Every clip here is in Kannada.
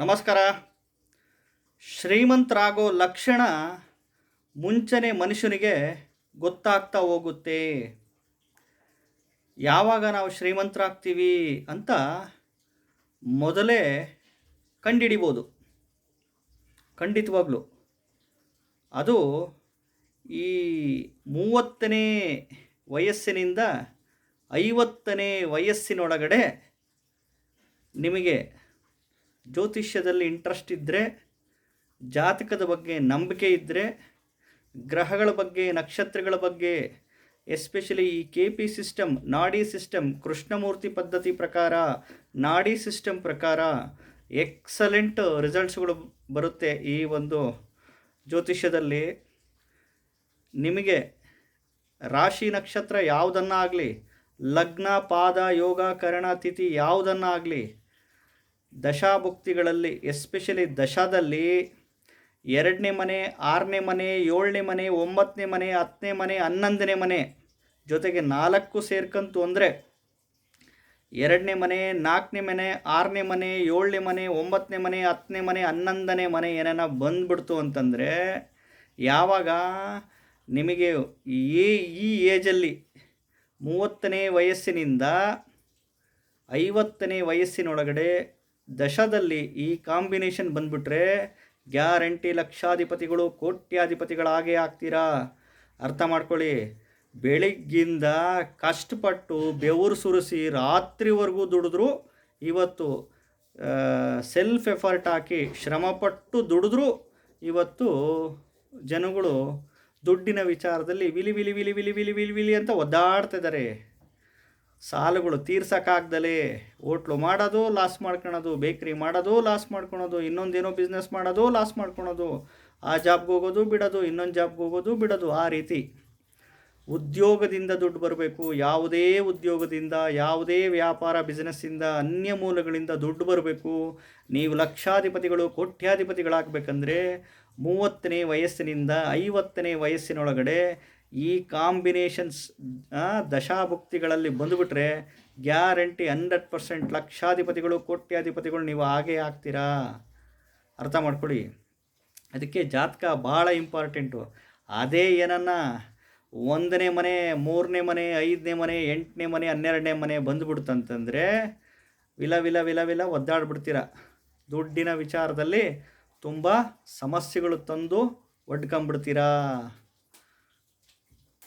ನಮಸ್ಕಾರ. ಶ್ರೀಮಂತರಾಗೋ ಲಕ್ಷಣ ಮುಂಚೆನೇ ಮನುಷ್ಯನಿಗೆ ಗೊತ್ತಾಗ್ತಾ ಹೋಗುತ್ತೆ. ಯಾವಾಗ ನಾವು ಶ್ರೀಮಂತರಾಗ್ತೀವಿ ಅಂತ ಮೊದಲೇ ಕಂಡಿಡಿಬೋದು. ಖಂಡಿತವಾಗ್ಲೂ. ಅದು ಈ ಮೂವತ್ತನೇ ವಯಸ್ಸಿನಿಂದ ಐವತ್ತನೇ ವಯಸ್ಸಿನೊಳಗಡೆ ನಿಮಗೆ ಜ್ಯೋತಿಷ್ಯದಲ್ಲಿ ಇಂಟ್ರೆಸ್ಟ್ ಇದ್ದರೆ ಜಾತಕದ ಬಗ್ಗೆ ನಂಬಿಕೆ ಇದ್ದರೆ ಗ್ರಹಗಳ ಬಗ್ಗೆ, ನಕ್ಷತ್ರಗಳ ಬಗ್ಗೆ ಎಸ್ಪೆಷಲಿ ಈ K P system Nadi system Krishnamurti ಪದ್ಧತಿ ಪ್ರಕಾರ, ನಾಡಿ ಸಿಸ್ಟಮ್ ಪ್ರಕಾರ ಎಕ್ಸಲೆಂಟ್ ರಿಸಲ್ಟ್ಸ್ಗಳು ಬರುತ್ತೆ ಈ ಒಂದು ಜ್ಯೋತಿಷ್ಯದಲ್ಲಿ. ನಿಮಗೆ ರಾಶಿ ನಕ್ಷತ್ರ ಯಾವುದನ್ನಾಗಲಿ, ಲಗ್ನ, ಪಾದ, ಯೋಗ, ಕರಣ, ತಿಥಿ ಯಾವುದನ್ನಾಗಲಿ ದಶಾಭುಕ್ತಿಗಳಲ್ಲಿ ಎಸ್ಪೆಷಲಿ ದಶಾದಲ್ಲಿ ಎರಡನೇ ಮನೆ, ಆರನೇ ಮನೆ, ಏಳನೇ ಮನೆ, ಒಂಬತ್ತನೇ ಮನೆ, ಹತ್ತನೇ ಮನೆ, ಹನ್ನೊಂದನೇ ಮನೆ ಜೊತೆಗೆ ನಾಲ್ಕು ಸೇರ್ಕಂತು ಅಂದರೆ ಎರಡನೇ ಮನೆ, ನಾಲ್ಕನೇ ಮನೆ, ಆರನೇ ಮನೆ, ಏಳನೇ ಮನೆ, ಒಂಬತ್ತನೇ ಮನೆ, ಹತ್ತನೇ ಮನೆ, ಹನ್ನೊಂದನೇ ಮನೆ ಏನೇನ ಬಂದ್ಬಿಡ್ತು ಅಂತಂದರೆ ಯಾವಾಗ ನಿಮಗೆ ಈ ಈ ಏಜಲ್ಲಿ ಮೂವತ್ತನೇ ವಯಸ್ಸಿನಿಂದ ಐವತ್ತನೇ ವಯಸ್ಸಿನೊಳಗಡೆ ದಶದಲ್ಲಿ ಈ ಕಾಂಬಿನೇಷನ್ ಬಂದ್ಬಿಟ್ರೆ ಗ್ಯಾರಂಟಿ ಲಕ್ಷಾಧಿಪತಿಗಳು, ಕೋಟ್ಯಾಧಿಪತಿಗಳಾಗೇ ಆಗ್ತೀರಾ? ಅರ್ಥ ಮಾಡ್ಕೊಳ್ಳಿ. ಬೆಳಿಗ್ಗಿಂದ ಕಷ್ಟಪಟ್ಟು ಬೆವರು ಸುರಿಸಿ ರಾತ್ರಿವರೆಗೂ ದುಡಿದ್ರು, ಇವತ್ತು ಸೆಲ್ಫ್ ಎಫರ್ಟ್ ಹಾಕಿ ಶ್ರಮಪಟ್ಟು ದುಡಿದ್ರು, ಇವತ್ತು ಜನಗಳು ದುಡ್ಡಿನ ವಿಚಾರದಲ್ಲಿ ವಿಲಿ ವಿಲಿ ವಿಲಿ ವಿಲಿ ವಿಲಿ ವಿಲಿ ವಿಲಿ ಅಂತ ಒದ್ದಾಡ್ತಿದ್ದಾರೆ. ಸಾಲಗಳು ತೀರ್ಸೋಕ್ಕಾಗ್ದಲೇ ಹೋಟ್ಲು ಮಾಡೋದು ಲಾಸ್ ಮಾಡ್ಕೊಳೋದು, ಬೇಕ್ರಿ ಮಾಡೋದು ಲಾಸ್ ಮಾಡ್ಕೊಳೋದು, ಇನ್ನೊಂದೇನೋ ಬಿಸ್ನೆಸ್ ಮಾಡೋದು ಲಾಸ್ ಮಾಡ್ಕೊಳೋದು, ಆ ಜಾಬ್ಗೆ ಹೋಗೋದು ಬಿಡೋದು, ಇನ್ನೊಂದು ಜಾಬ್ಗೆ ಹೋಗೋದು ಬಿಡೋದು, ಆ ರೀತಿ. ಉದ್ಯೋಗದಿಂದ ದುಡ್ಡು ಬರಬೇಕು, ಯಾವುದೇ ಉದ್ಯೋಗದಿಂದ, ಯಾವುದೇ ವ್ಯಾಪಾರ ಬಿಸ್ನೆಸ್ಸಿಂದ ಅನ್ಯ ಮೂಲಗಳಿಂದ ದುಡ್ಡು ಬರಬೇಕು. ನೀವು ಲಕ್ಷಾಧಿಪತಿಗಳು, ಕೋಟ್ಯಾಧಿಪತಿಗಳಾಗಬೇಕಂದ್ರೆ ಮೂವತ್ತನೇ ವಯಸ್ಸಿನಿಂದ ಐವತ್ತನೇ ವಯಸ್ಸಿನೊಳಗಡೆ ಈ ಕಾಂಬಿನೇಷನ್ಸ್ ದಶಾಭುಕ್ತಿಗಳಲ್ಲಿ ಬಂದುಬಿಟ್ರೆ ಗ್ಯಾರಂಟಿ ಹಂಡ್ರೆಡ್ ಪರ್ಸೆಂಟ್ ಲಕ್ಷಾಧಿಪತಿಗಳು, ಕೋಟ್ಯಾಧಿಪತಿಗಳು ನೀವು ಹಾಗೇ ಆಗ್ತೀರಾ? ಅರ್ಥ ಮಾಡ್ಕೊಳ್ಳಿ. ಅದಕ್ಕೆ ಜಾತಕ ಭಾಳ ಇಂಪಾರ್ಟೆಂಟು. ಅದೇ ಏನನ್ನ ಒಂದನೇ ಮನೆ, ಮೂರನೇ ಮನೆ, ಐದನೇ ಮನೆ, ಎಂಟನೇ ಮನೆ, ಹನ್ನೆರಡನೇ ಮನೆ ಬಂದುಬಿಡ್ತಂತಂದರೆ ವಿಲ ವಿಲ ವಿಲ ವಿಲ ಒದ್ದಾಡ್ಬಿಡ್ತೀರ. ದುಡ್ಡಿನ ವಿಚಾರದಲ್ಲಿ ತುಂಬ ಸಮಸ್ಯೆಗಳು ತಂದು ಒಡ್ಕೊಂಬಿಡ್ತೀರಾ.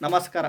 ನಮಸ್ಕಾರ.